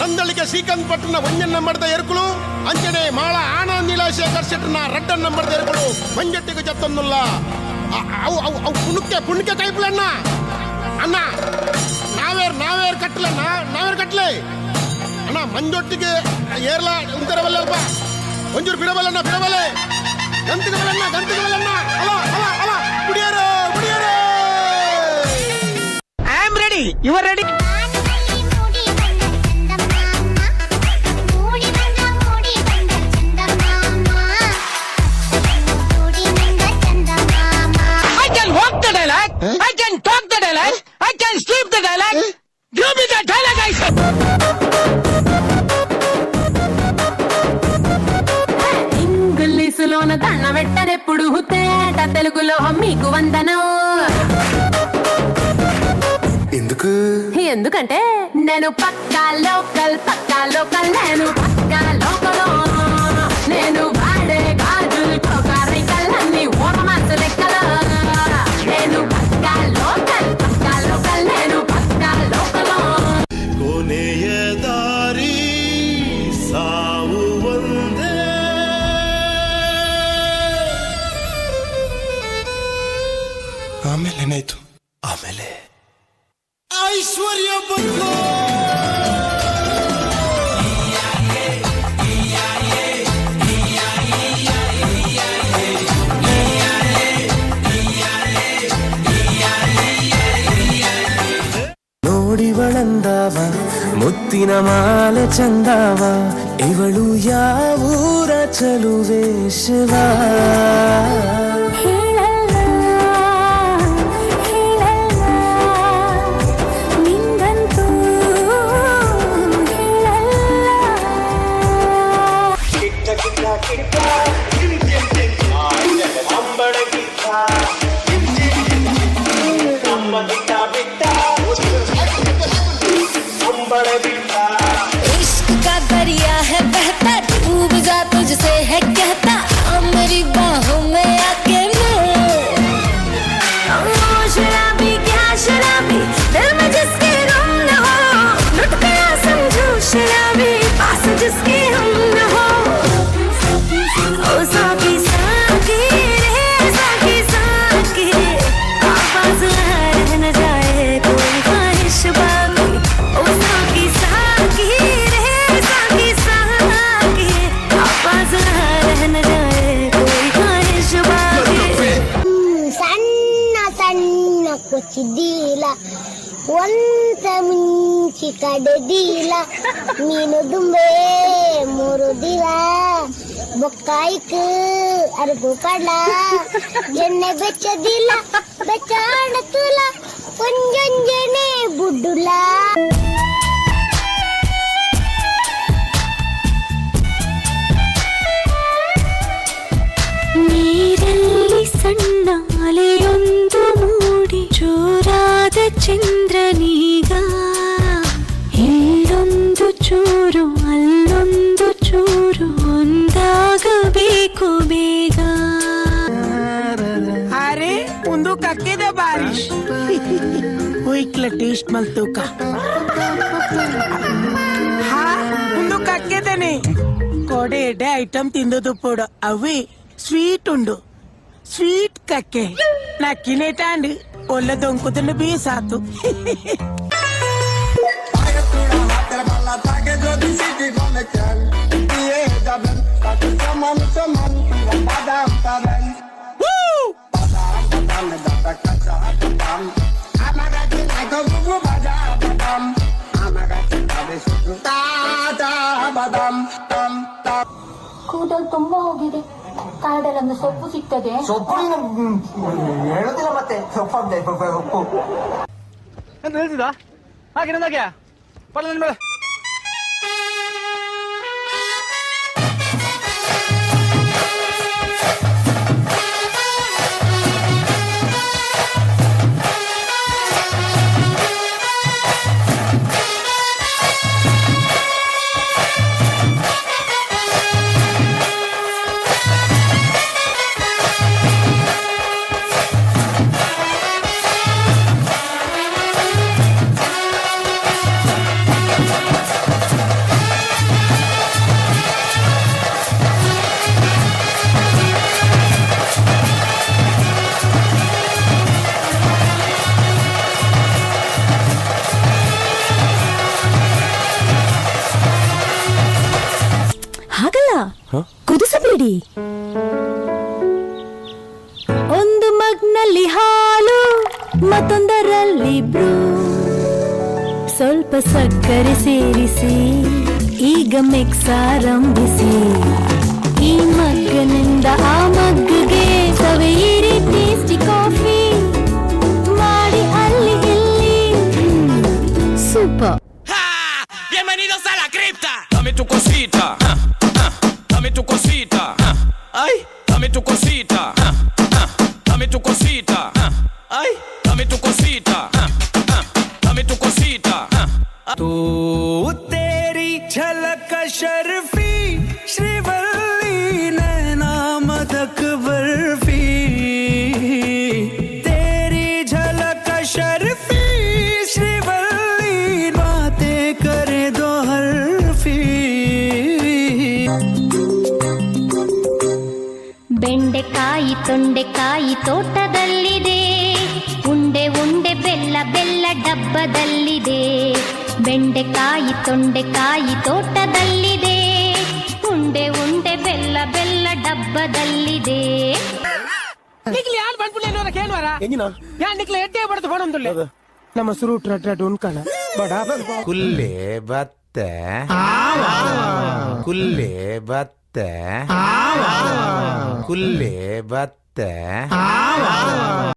ನಂದಳಿಗೆ ಶ್ರೀಕಾಂತ್ ಭಟ್ನ ಒಂಜನ್ನ ನಂಬರ್ದ ಎರ್ಕುಲು ಅಂಚನೆ ಮಾಳ ಆನಂದಿಲ ಶೇಖರ್ ಶೆಟ್ಟನ ರಡ್ಡ ನಂಬರ್ದ ಎರ್ಕುಲು ಮಂಜಟ್ಟಿಗೆ ಜತ್ತೊಂದುಲ್ಲ ಅ- ಅವು ಅವು ಅವು ಪುಣಕ್ಕೆ ಪುಣಕ್ಕೆ ಕೈಪುಲಣ್ಣ ಅಣ್ಣ. ನಾವೇರ್ ನಾವೇರ್ ಕಟ್ಲಣ್ಣ ನಾವೇರ್ ಕಟ್ಲೆ? ಅಣ್ಣ, ಮಂಜೊಟ್ಟಿಗೆ ಏರ್ಲ ಉಂತರವಲ್ಲಲ್ಪ ಒಂಚೂರು ಬಿಡಬಲ್ಲಣ್ಣ ಬಿಡಬಲ್ಲೆ ಗಂತಿಗೆ ಬಲ್ಲಣ್ಣ ಗಂತಿಗೆ ಬಲ್ಲಣ್ಣ ಅಲ ಅಲ ಅಲ ಕುಡಿಯಾರೋ ಕುಡಿಯಾರೋ. I am ready you are ready dialect. Eh? I can talk the dialect. Eh? I can sleep the dialect. Eh? Give me the dialect, I said. ఇంగ్లీషులోన దండ పెట్టరెప్పుడు తేట తెలుగులో మీకు వందనం ఎందుకు ఎందుకంటే నేను పక్కా లోకల్ పక్కా లోకల్ నేను పక్కా లోకలో నేను ಆಮೇಲೆ ಏನಾಯ್ತು? ಆಮೇಲೆ. ಐಶ್ವರ್ಯ ಬಂತು ನೋಡಿವಳಂದಾವ ಮುತ್ತಿನ ಮಾಲೆ ಚಂದಾವ ಇವಳು ಯಾವೂರ ಚಲುವೆ ಶಿವ ಸಣ್ಣ ಕೊಚ್ಚಿದ್ದೀಲ ಒಂದ ಮುಂಚಿ ಕಡೆದಿಲ್ಲ ಮೀನು ದುಂಬೆ ಮುರುದಿಲ್ಲ ಬೊಕ್ಕಾಯ್ಕು ಅರ್ಗು ಕಡ್ಲ ಎಣ್ಣೆ ಬೆಚ್ಚದಿಲ್ಲ ಬೆಚ್ಚಾಡ ತುಲ ಒಂಜೊಂಜನೆ ಬುಡ್ಡುಲ ನೀರಲ್ಲಿ ಸಣ್ಣ ಅಲೆಯೊಂದು ಮೂಡಿ ಜೋರಾದ ಚಂದ್ರನೀಗ ಇಲ್ಲೊಂದು ಚೂರು ಅಲ್ಲೊಂದು ಚೂರು ಒಂದಾಗಬೇಕು ಬೇಗ ಅರೆ ಒಂದು ಕಕ್ಕಿದೆ ಬಾರಿಶ್ ಉಯ್ಕ್ಲ ಟೇಸ್ಟ್ ಮಲ್ತೂಕ ಹಾ ಒಂದು ಕಕ್ಕಿದ್ದೇನೆ ಕೊಡೆ ಎಡೆ ಐಟಮ್ ತಿಂದದು ಪೋಡು ಅವಿ ಸ್ವೀಟ್ ಉಂಡು ಸ್ವೀಟ್ ಕಕ್ಕೆ ನಕ್ಕಿನೇಟಾಂಡ್ ಒಳ್ಳೆ ದೊಂಕುತಂಡು ಬೀಸಾತು ಕೂದಲು ತುಂಬಾ ಹೋಗಿದೆ ಕಾಡಲ್ಲೊಂದು ಸೊಪ್ಪು ಸಿಗ್ತದೆ. ಸೊಪ್ಪು ಹೇಳುದಿಲ್ಲ ಮತ್ತೆ. ಸೊಪ್ಪಂತೆ ಸೊಪ್ಪು ಎಂತ ಹೇಳ್ತಿದ್ದ? ಹಾಗೆ ನಂದಾಗೆ? ಪಡ ಕುದಿಸಬೇಡಿ. ಒಂದು ಮಗ್ನಲ್ಲಿ ಹಾಲು, ಮತ್ತೊಂದರಲ್ಲಿ ಬ್ರೂ. ಸ್ವಲ್ಪ ಸಕ್ಕರೆ ಸೇರಿಸಿ, ಈಗ ಮಿಕ್ಸ್ ಆರಂಭಿಸಿ. ಈ ಮಗ್ಗನಿಂದ ಆ ಮಗ್ಗಿಗೆ ah, Ay, dame tu cosita. ah, ah, Dame tu cosita. ah, Ay, dame tu cosita. ah, ah, Dame tu cosita. ah. तू तेरी झलक शर्फी ತೊಂಡೆಕಾಯಿ ತೋಟದಲ್ಲಿದೆ. ಉಂಡೆ ಉಂಡೆ ಬೆಲ್ಲ ಬೆಲ್ಲ ಡಬ್ಬದಲ್ಲಿದೆ. ಬೆಂಡೆಕಾಯಿ ತೊಂಡೆಕಾಯಿ ತೋಟದಲ್ಲಿದೆ. ಉಂಡೆ ಉಂಡೆ ಬೆಲ್ಲ ಬೆಲ್ಲ ಡಬ್ಬದಲ್ಲಿದೆ. ನಿಕ್ಲಿ ಯಾರು ಬಂದ್ಬಿಡ್ಲಿ ನಿಕ್ಲಿ ಎಟ್ಟೆ ಬಡ್ದು ನಮ್ಮ ಸುರು ಟ್ರಟ್ ಟ್ರಟ್ ಉನ್ಕಣ ಬಡ ಕುಲ್ಲೆ ಬತ್ತೆ. ಕುಲ್ಲೆ ಬತ್ತೆ. ಕುಲ್ಲೆ ಬತ್ತೆ